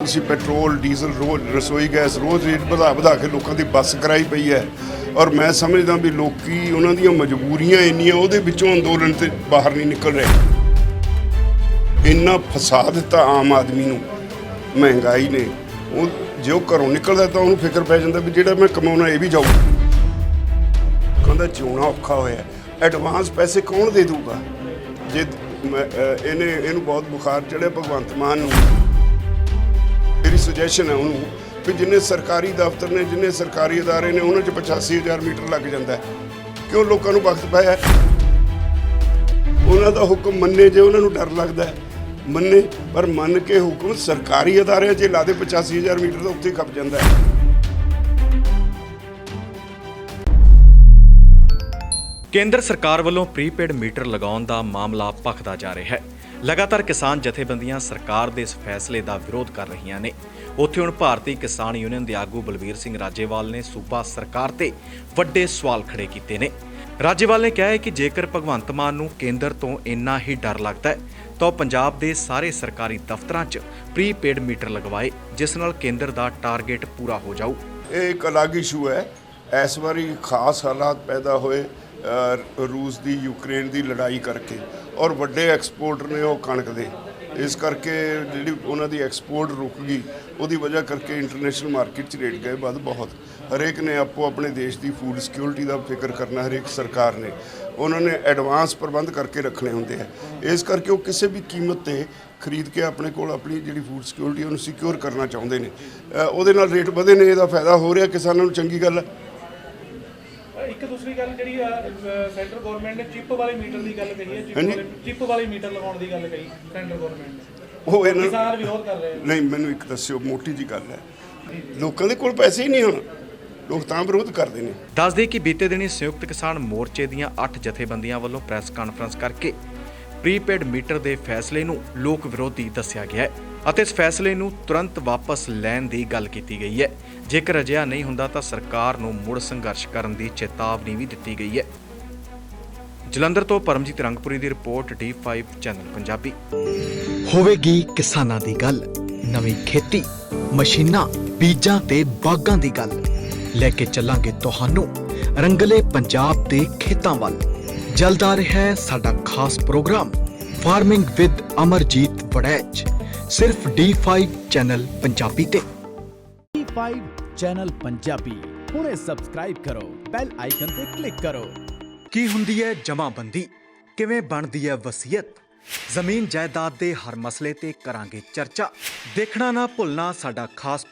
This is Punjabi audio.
ਤੁਸੀਂ ਪੈਟਰੋਲ ਡੀਜ਼ਲ ਰੋਜ਼ ਰਸੋਈ ਗੈਸ ਰੋਜ਼ ਰੇਟ ਵਧਾ ਵਧਾ ਕੇ ਲੋਕਾਂ ਦੀ ਬੱਸ ਕਰਾਈ ਪਈ ਹੈ। ਔਰ ਮੈਂ ਸਮਝਦਾ ਵੀ ਲੋਕੀ ਉਹਨਾਂ ਦੀਆਂ ਮਜਬੂਰੀਆਂ ਇੰਨੀਆਂ ਉਹਦੇ ਵਿੱਚੋਂ ਅੰਦੋਲਨ ਤੇ ਬਾਹਰ ਨਹੀਂ ਨਿਕਲ ਰਹੇ। ਇੰਨਾ ਫਸਾ ਦਿੱਤਾ ਆਮ ਆਦਮੀ ਨੂੰ ਮਹਿੰਗਾਈ ਨੇ। ਉਹ ਜੇ ਉਹ ਘਰੋਂ ਨਿਕਲਦਾ ਤਾਂ ਉਹਨੂੰ ਫਿਕਰ ਪੈ ਜਾਂਦਾ ਵੀ ਜਿਹੜਾ ਮੈਂ ਕਮਾਉਣਾ ਇਹ ਵੀ ਜਾਊ। ਕਹਿੰਦਾ ਜਿਉਣਾ ਔਖਾ ਹੋਇਆ। ਐਡਵਾਂਸ ਪੈਸੇ ਕੌਣ ਦੇ ਦੂਗਾ ਜੇ ਮੈਂ, ਇਹਨੇ ਇਹਨੂੰ ਬਹੁਤ ਬੁਖਾਰ ਚੜਿਆ ਭਗਵੰਤ ਮਾਨ ਨੂੰ। ਮੇਰੀ ਸੁਜੈਸ਼ਨ ਹੈ ਉਹਨੂੰ ਕਿ ਜਿੰਨੇ ਸਰਕਾਰੀ ਦਫ਼ਤਰ ਨੇ, ਜਿੰਨੇ ਸਰਕਾਰੀ ਅਦਾਰੇ ਨੇ, ਉਹਨਾਂ 'ਚ 85000 ਮੀਟਰ ਲੱਗ ਜਾਂਦਾ ਹੈ। ਕਿਉਂ ਲੋਕਾਂ ਨੂੰ ਵਕਤ ਪਾਇਆ ਉਹਨਾਂ ਦਾ ਹੁਕਮ ਮੰਨੇ ਜੇ ਉਹਨਾਂ ਨੂੰ ਡਰ ਲੱਗਦਾ ਹੈ। ਮੰਨੇ, ਪਰ ਮੰਨ ਕੇ ਹੁਕਮ ਸਰਕਾਰੀ ਅਦਾਰਿਆਂ 'ਚ ਲਾ ਦੇ 85000 ਮੀਟਰ ਦਾ ਉੱਥੇ ਹੀ ਖੱਪ ਜਾਂਦਾ ਹੈ। ਕੇਂਦਰ ਸਰਕਾਰ ਵੱਲੋਂ ਪ੍ਰੀਪੇਡ ਮੀਟਰ ਲਗਾਉਣ ਦਾ ਮਾਮਲਾ ਭਖਦਾ ਜਾ ਰਿਹਾ ਹੈ। ਲਗਾਤਾਰ ਕਿਸਾਨ ਜਥੇਬੰਦੀਆਂ ਸਰਕਾਰ ਦੇ ਇਸ ਫੈਸਲੇ ਦਾ ਵਿਰੋਧ ਕਰ ਰਹੀਆਂ ਨੇ। ਉੱਥੇ ਹੁਣ ਭਾਰਤੀ ਕਿਸਾਨ ਯੂਨੀਅਨ ਦੇ ਆਗੂ ਬਲਵੀਰ ਸਿੰਘ ਰਾਜੇਵਾਲ ਨੇ ਸੂਬਾ ਸਰਕਾਰ ਤੇ ਵੱਡੇ ਸਵਾਲ ਖੜੇ ਕੀਤੇ ਨੇ। ਰਾਜੇਵਾਲ ਨੇ ਕਿਹਾ ਹੈ ਕਿ ਜੇਕਰ ਭਗਵੰਤ ਮਾਨ ਨੂੰ ਕੇਂਦਰ ਤੋਂ ਇੰਨਾ ਹੀ ਡਰ ਲੱਗਦਾ ਹੈ, ਤਾਂ ਪੰਜਾਬ ਦੇ ਸਾਰੇ ਸਰਕਾਰੀ ਦਫ਼ਤਰਾਂ 'ਚ ਪ੍ਰੀਪੇਡ ਮੀਟਰ ਲਗਵਾਏ, ਜਿਸ ਨਾਲ ਕੇਂਦਰ ਦਾ ਟਾਰਗੇਟ ਪੂਰਾ ਹੋ ਜਾਊ। ਇਹ ਇੱਕ ਅਲੱਗ ਇਸ਼ੂ ਹੈ। ਇਸ ਵਾਰੀ ਖਾਸ ਹਾਲਾਤ ਪੈਦਾ ਹੋਏ ਰੂਸ ਦੀ ਯੂਕਰੇਨ ਦੀ ਲੜਾਈ ਕਰਕੇ। ਔਰ ਵੱਡੇ ਐਕਸਪੋਰਟਰ ਨੇ ਉਹ ਕਣਕ ਦੇ। ਇਸ ਕਰਕੇ ਜਿਹੜੀ ਉਹਨਾਂ ਦੀ ਐਕਸਪੋਰਟ ਰੁਕ ਗਈ, ਉਹਦੀ ਵਜ੍ਹਾ ਕਰਕੇ ਇੰਟਰਨੈਸ਼ਨਲ ਮਾਰਕੀਟ 'ਚ ਰੇਟ ਗਏ ਵੱਧ ਬਹੁਤ। ਹਰੇਕ ਨੇ ਆਪੋ ਆਪਣੇ ਦੇਸ਼ ਦੀ ਫੂਡ ਸਿਕਿਉਰਿਟੀ ਦਾ ਫਿਕਰ ਕਰਨਾ, ਹਰੇਕ ਸਰਕਾਰ ਨੇ। ਉਹਨਾਂ ਨੇ ਐਡਵਾਂਸ ਪ੍ਰਬੰਧ ਕਰਕੇ ਰੱਖਣੇ ਹੁੰਦੇ ਆ। ਇਸ ਕਰਕੇ ਉਹ ਕਿਸੇ ਵੀ ਕੀਮਤ ਤੇ ਖਰੀਦ ਕੇ ਆਪਣੇ ਕੋਲ ਆਪਣੀ ਜਿਹੜੀ ਫੂਡ ਸਿਕਿਉਰਿਟੀ ਉਹਨੂੰ ਸਿਕਿਉਰ ਕਰਨਾ ਚਾਹੁੰਦੇ ਨੇ। ਉਹਦੇ ਨਾਲ ਰੇਟ ਵਧੇ ਨੇ, ਇਹਦਾ ਫਾਇਦਾ ਹੋ ਰਿਹਾ ਕਿਸਾਨਾਂ ਨੂੰ, ਚੰਗੀ ਗੱਲ ਹੈ ਇੱਕ ਦੂਸਰੀ ਗੱਲ ਜਿਹੜੀ ਆ ਸੈਂਟਰ ਗਵਰਨਮੈਂਟ ਨੇ ਚਿਪ ਵਾਲੇ ਮੀਟਰ ਦੀ ਗੱਲ ਕਹੀ ਹੈ ਚਿਪ ਹਾਂਜੀ। ਵਾਲੇ ਚਿਪ ਵਾਲੇ ਮੀਟਰ ਲਗਾਉਣ ਦੀ ਗੱਲ ਕਹੀ ਸੈਂਟਰ ਗਵਰਨਮੈਂਟ ਨੇ। ਉਹ ਇਹਨਾਂ ਕਿਸਾਨ ਵਿਰੋਧ ਕਰ ਰਹੇ ਆ ਨਹੀਂ ਮੈਨੂੰ ਇੱਕ ਦੱਸਿਓ ਮੋਟੀ ਜੀ ਗੱਲ ਹੈ। ਲੋਕਾਂ ਦੇ ਕੋਲ ਪੈਸੇ ਹੀ ਨਹੀਂ ਹੁਣ। ਲੋਕ ਤਾਂ ਵਿਰੋਧ ਕਰਦੇ ਨੇ। ਦੱਸਦੇ ਕਿ ਬੀਤੇ ਦਿਨੀ ਸੰਯੁਕਤ ਕਿਸਾਨ ਮੋਰਚੇ ਦੀਆਂ 8 ਜਥੇਬੰਦੀਆਂ ਵੱਲੋਂ ਪ੍ਰੈਸ ਕਾਨਫਰੰਸ ਕਰਕੇ ਪ੍ਰੀਪੇਡ ਮੀਟਰ ਦੇ ਫੈਸਲੇ ਨੂੰ ਲੋਕ ਵਿਰੋਧੀ ਦੱਸਿਆ ਗਿਆ ਹੈ ਅਤੇ ਇਸ ਫੈਸਲੇ ਨੂੰ ਤੁਰੰਤ ਵਾਪਸ ਲੈਣ ਦੀ ਗੱਲ ਕੀਤੀ ਗਈ ਹੈ। ਜੇਕਰ ਅਜਿਹਾ ਨਹੀਂ ਹੁੰਦਾ ਤਾਂ ਸਰਕਾਰ ਨੂੰ ਮੁੜ ਸੰਘਰਸ਼ ਕਰਨ ਦੀ ਚੇਤਾਵਨੀ ਵੀ ਦਿੱਤੀ ਗਈ ਹੈ। ਜਲੰਧਰ ਤੋਂ ਪਰਮਜੀਤ ਰੰਗਪੁਰੀ ਦੀ ਰਿਪੋਰਟ D5 ਚੈਨਲ ਪੰਜਾਬੀ। ਹੋਵੇਗੀ ਕਿਸਾਨਾਂ ਦੀ ਗੱਲ, ਨਵੀਂ ਖੇਤੀ, ਮਸ਼ੀਨਾਂ, ਬੀਜਾਂ ਤੇ ਬਾਗਾਂ ਦੀ ਗੱਲ। ਲੈ ਕੇ ਚੱਲਾਂਗੇ ਤੁਹਾਨੂੰ ਰੰਗਲੇ ਪੰਜਾਬ ਦੇ ਖੇਤਾਂ ਵੱਲ। ਜਲਦ ਆ ਰਿਹਾ ਹੈ ਸਾਡਾ ਖਾਸ programme farming with Amarjit Waraich ਸਿਰਫ D5 ਚੈਨਲ ਪੰਜਾਬੀ ਤੇ। 5 ਚੈਨਲ ਪੰਜਾਬੀ ਹੁਣੇ ਸਬਸਕ੍ਰਾਈਬ ਕਰੋ ਬੈਲ ਆਈਕਨ ਤੇ ਕਲਿੱਕ ਕਰੋ। ਕੀ ਹੁੰਦੀ ਹੈ ਜਮਾਬੰਦੀ? ਕਿਵੇਂ ਬਣਦੀ ਹੈ ਵਸੀਅਤ? ਜ਼ਮੀਨ ਜਾਇਦਾਦ ਦੇ ਹਰ ਮਸਲੇ ਤੇ ਕਰਾਂਗੇ ਚਰਚਾ। ਦੇਖਣਾ ਨਾ ਭੁੱਲਣਾ ਸਾਡਾ ਖਾਸ